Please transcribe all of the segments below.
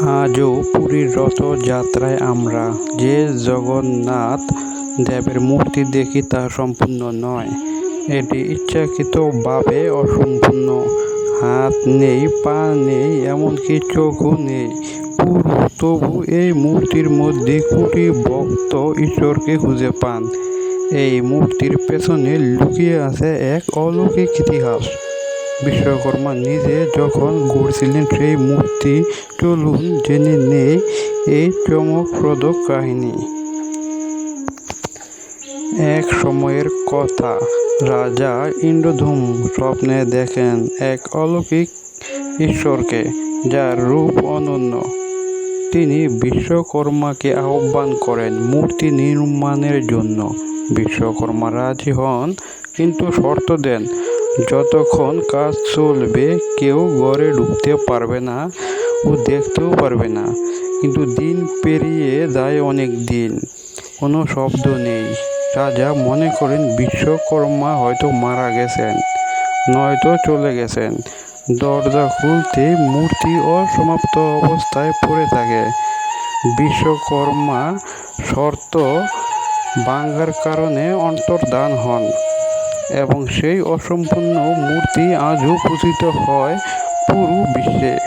আজও পুরীর রথযাত্রায় আমরা যে জগন্নাথ দেবের মূর্তি দেখি তা সম্পূর্ণ নয়। এটি ইচ্ছাকৃতভাবে অসম্পূর্ণ। হাত নেই, পা নেই, এমনকি চোখও নেই। পুরু, তবু এই মূর্তির মধ্যে কোটি ভক্ত ঈশ্বরকে খুঁজে পান। এই মূর্তির পেছনে লুকিয়ে আছে এক অলৌকিক ইতিহাস। বিশ্বকর্মা নিজে যখন গড়ছিলেন সেই মূর্তি চলুন জেনে নেই এই চমকপ্রদ কাহিনী। এক সময়ের কথা, রাজা ইন্দ্রধূম স্বপ্নে দেখেন এক অলৌকিক ঈশ্বরকে যার রূপ অনন্য। তিনি বিশ্বকর্মাকে আহ্বান করেন মূর্তি নির্মাণের জন্য। বিশ্বকর্মা রাজি হন, কিন্তু শর্ত দেন যতক্ষণ কাজ চলবে, কেউ ঘরে ঢুকতে পারবে না ও দেখতেও পারবে না। কিন্তু দিন পেরিয়ে যায় অনেক দিন। কোনো শব্দ নেই। রাজা মনে করেন বিশ্বকর্মা হয়তো মারা গেছেন, নয়তো চলে গেছেন। দরজা খুলতে মূর্তি অসমাপ্ত অবস্থায় পড়ে থাকে। বিশ্বকর্মা শর্ত ভাঙার কারণে অন্তর্ধান হন। এবং সেই অসম্পূর্ণ মূর্তি আজও পূজিত হয় পুরো বিশ্বে।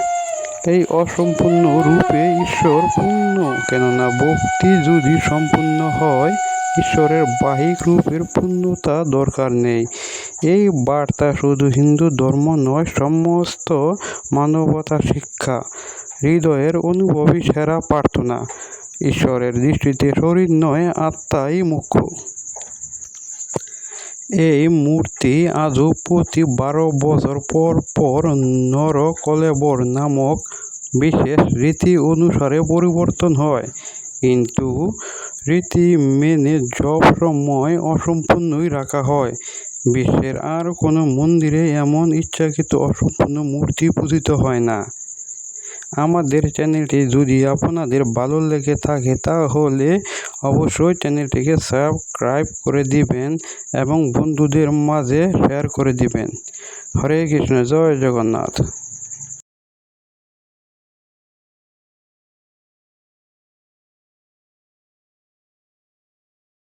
এই অসম্পূর্ণ রূপে ঈশ্বর পূর্ণ, কেননা ভক্তি যদি সম্পূর্ণ হয়, ঈশ্বরের বাহিক রূপের পূর্ণতা দরকার নেই। এই বার্তা শুধু হিন্দু ধর্ম নয়, সমস্ত মানবতা শিক্ষা, হৃদয়ের অনুভবই সেরা প্রার্থনা। ঈশ্বরের দৃষ্টিতে শরীর নয়, আত্মাই মুখ্য। এই মূর্তি আজও প্রতি বারো বছর পর পর নরকলেবর নামক বিশেষ রীতি অনুসারে পরিবর্তন হয়। কিন্তু রীতি মেনে সব সময় অসম্পূর্ণই রাখা হয়। বিশ্বের আর কোনো মন্দিরে এমন ইচ্ছাকৃত অসম্পূর্ণ মূর্তি পূজিত হয় না। আমাদের চ্যানেলটি যদি আপনাদের ভালো লেগে থাকে তাহলে অবশ্যই চ্যানেলটিকে সাবস্ক্রাইব করে দিবেন এবং বন্ধুদের মাঝে শেয়ার করে দিবেন। হরে কৃষ্ণ, জয় জগন্নাথ।